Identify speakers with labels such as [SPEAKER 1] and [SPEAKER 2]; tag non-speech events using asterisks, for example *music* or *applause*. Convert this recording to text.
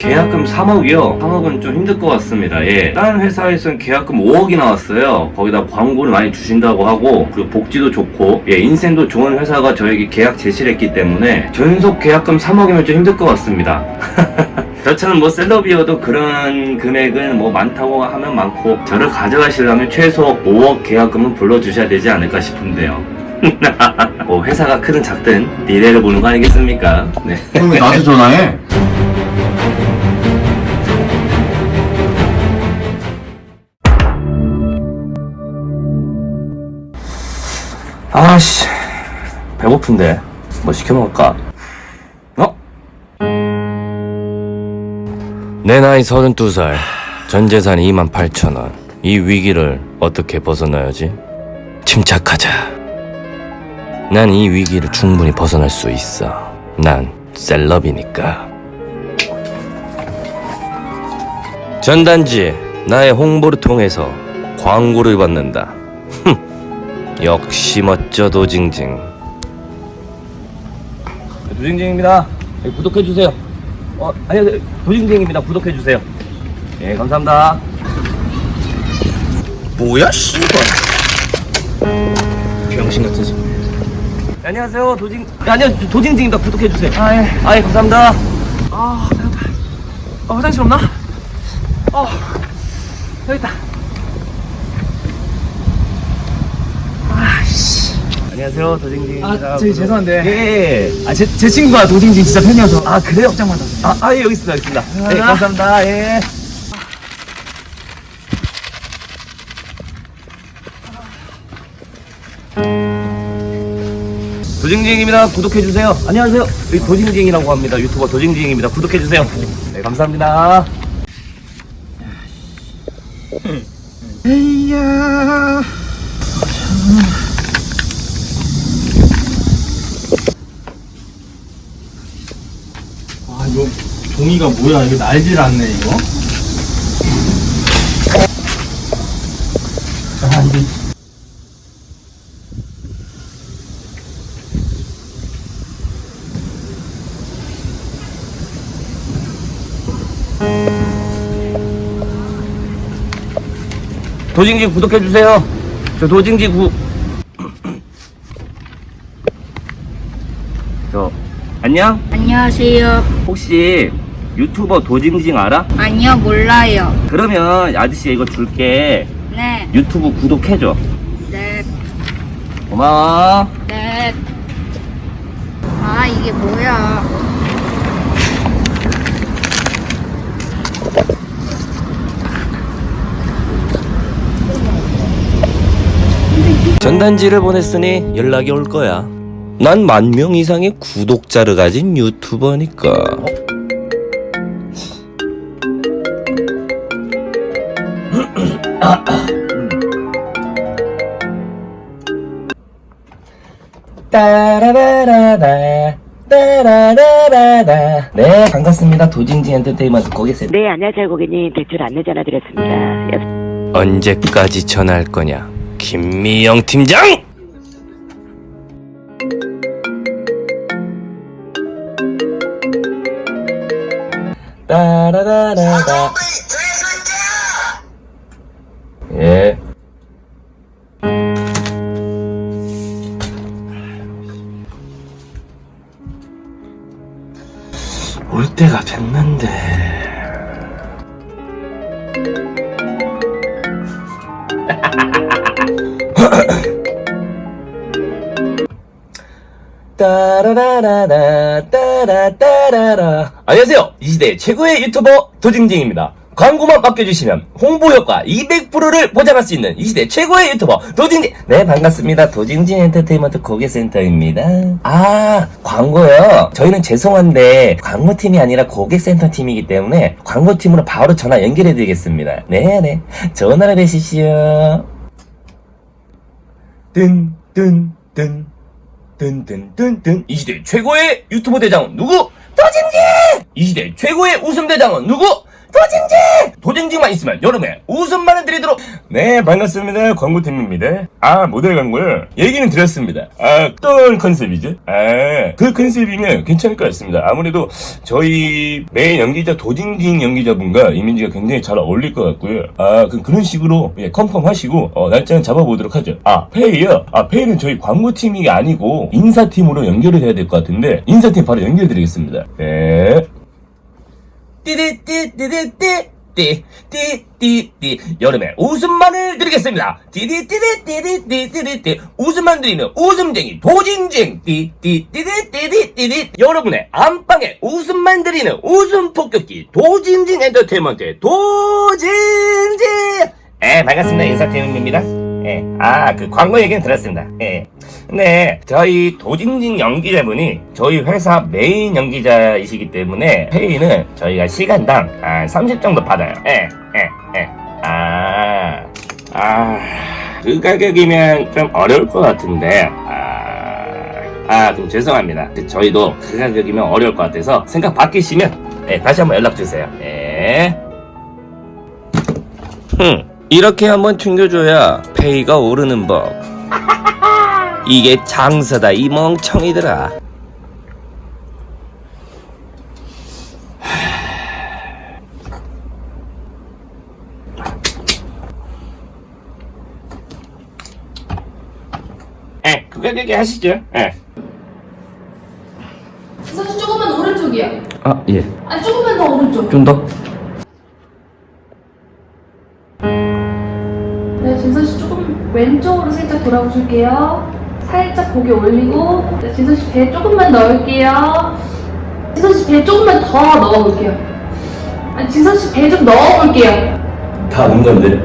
[SPEAKER 1] 계약금 3억이요? 3억은 좀 힘들 것 같습니다. 예. 다른 회사에서는 계약금 5억이 나왔어요. 거기다 광고를 많이 주신다고 하고, 그리고 복지도 좋고, 예, 인센도 좋은 회사가 저에게 계약 제시를 했기 때문에, 전속 계약금 3억이면 좀 힘들 것 같습니다. *laughs* 저처럼 뭐 셀럽이어도 그런 금액은 뭐 많다고 하면 많고, 저를 가져가시려면 최소 5억 계약금은 불러주셔야 되지 않을까 싶은데요. *laughs* 뭐 회사가 크든 작든 미래를 보는 거 아니겠습니까? 네.
[SPEAKER 2] 그럼 왜 나한테 전화해?
[SPEAKER 1] 아씨 배고픈데 뭐 시켜 먹을까? 어? 내 나이 32살 전 재산 2만 8천 원이 위기를 어떻게 벗어나야지? 침착하자 난 이 위기를 충분히 벗어날 수 있어 난 셀럽이니까 전단지 나의 홍보를 통해서 광고를 받는다 역시 멋져 도징징. 도징징입니다. 네, 구독해주세요. 어 아니요 도징징입니다. 구독해주세요. 예 감사합니다.
[SPEAKER 2] 뭐야 씨발. 병신 같은 새
[SPEAKER 1] 네, 안녕하세요. 도징 네, 저 도징징입니다. 구독해주세요. 아예. 아예 감사합니다.
[SPEAKER 3] 아, 배고파. 어, 화장실 없나? 어, 여기 있다.
[SPEAKER 1] 안녕하세요 도징징입니다
[SPEAKER 3] 아, 저기 죄송한데.
[SPEAKER 1] 예
[SPEAKER 3] 아, 제, 제 친구가 도징징 진짜 팬이어서.
[SPEAKER 1] 아 그래요?
[SPEAKER 3] 걱정만 하세요.
[SPEAKER 1] 아, 아 예, 여기 있습니다 여기 있습니다 네
[SPEAKER 3] 아.
[SPEAKER 1] 감사합니다 예 도징징입니다. 구독해주세요. 안녕하세요. 여기 도징징이라고 합니다. 유튜버 도징징입니다. 구독해주세요. 네, 감사합니다.
[SPEAKER 3] 에이야.
[SPEAKER 2] 아 종이가 뭐야 이거 날질 않네 이거 아 이게
[SPEAKER 1] 도징징 구독해주세요. 저 도징징 구. 저, 안녕?
[SPEAKER 4] 안녕하세요.
[SPEAKER 1] 혹시 유튜버 도징징 알아?
[SPEAKER 4] 아니요, 몰라요.
[SPEAKER 1] 그러면 아저씨 이거 줄게.
[SPEAKER 4] 네,
[SPEAKER 1] 유튜브 구독해줘.
[SPEAKER 4] 네,
[SPEAKER 1] 고마워.
[SPEAKER 4] 네. 아, 이게 뭐야.
[SPEAKER 1] 전단지를 보냈으니 연락이 올 거야. 난 만 명 이상의 구독자를 가진 유튜버니까. 따라라라라 따라라라라. 네 반갑습니다. 도징징 엔터테인먼트 고객센터.
[SPEAKER 5] 네, 안녕하세요 고객님. 대출 안내 전화 드렸습니다.
[SPEAKER 1] 언제까지 전화할 거냐? 김미영 팀장! 따라라라 때가 됐는데. 따라라라라 따라따라라. 안녕하세요. 이 시대 최고의 유튜버 도징징입니다 광고만 맡겨주시면 홍보 효과 200%를 보장할 수 있는 이 시대 최고의 유튜버 도징징 네 반갑습니다. 도징징 엔터테인먼트 고객센터입니다. 아 광고요. 저희는 죄송한데 광고팀이 아니라 고객센터 팀이기 때문에 광고팀으로 바로 전화 연결해 드리겠습니다. 네네. 전화를 내시시오. 뜬뜬뜬 뜬뜬뜬뜬. 이 시대 최고의 유튜버 대장은 누구? 도진지! 이 시대 최고의 웃음 대장은 누구? 도징지! 도징지만 있으면 여름에 웃음만을 드리도록. 네 반갑습니다. 광고팀입니다. 아 모델 광고요? 얘기는 드렸습니다. 아 어떤 컨셉이죠? 아그 컨셉이면 괜찮을 것 같습니다. 아무래도 저희 메인 연기자 도징징 연기자분과 이미지가 굉장히 잘 어울릴 것 같고요. 아 그, 그런 식으로 예, 컨펌 하시고 어, 날짜는 잡아보도록 하죠. 아 페이요? 아 페이는 저희 광고팀이 아니고 인사팀으로 연결이 돼야 될 것 같은데 인사팀 바로 연결드리겠습니다. 네 띠디띠띠디띠 띠띠띠띠. 여름에 웃음만을 드리겠습니다. 띠디띠디띠디띠디띠. 웃음만 드리는 웃음쟁이 도징쟁. 띠띠띠디띠디띠디 여러분의 안방에 웃음만 드리는 웃음 폭격기 도징징 엔터테인먼트 도징징 예 반갑습니다. 인사팀입니다. 예, 아, 그 광고 얘기는 들었습니다. 예. 근데 저희 도징징 연기자분이 저희 회사 메인 연기자이시기 때문에 페이는 저희가 시간당 한 30 정도 받아요. 예, 예, 예. 아, 아, 그 가격이면 좀 어려울 것 같은데, 아, 아, 그럼 죄송합니다. 그 저희도 그 가격이면 어려울 것 같아서 생각 바뀌시면, 예, 다시 한번 연락 주세요. 예.
[SPEAKER 6] 흠, 이렇게 한번 튕겨줘야 페이가 오르는 법. 이게 장사다 이 멍청이들아.
[SPEAKER 1] 예, 그 가격에 하시죠. 예.
[SPEAKER 7] 사실 조금만 오른쪽이요.
[SPEAKER 6] 아 예,
[SPEAKER 7] 아니 조금만 더 오른쪽.
[SPEAKER 6] 좀 더.
[SPEAKER 7] 진선 씨 조금 왼쪽으로 살짝 돌아보실게요. 살짝 고개 올리고, 네, 진선 씨 배 조금만 넣을게요. 진선 씨 배 조금만 더 넣어볼게요. 진선 씨 배 좀 넣어볼게요.
[SPEAKER 6] 다 넣은 건데.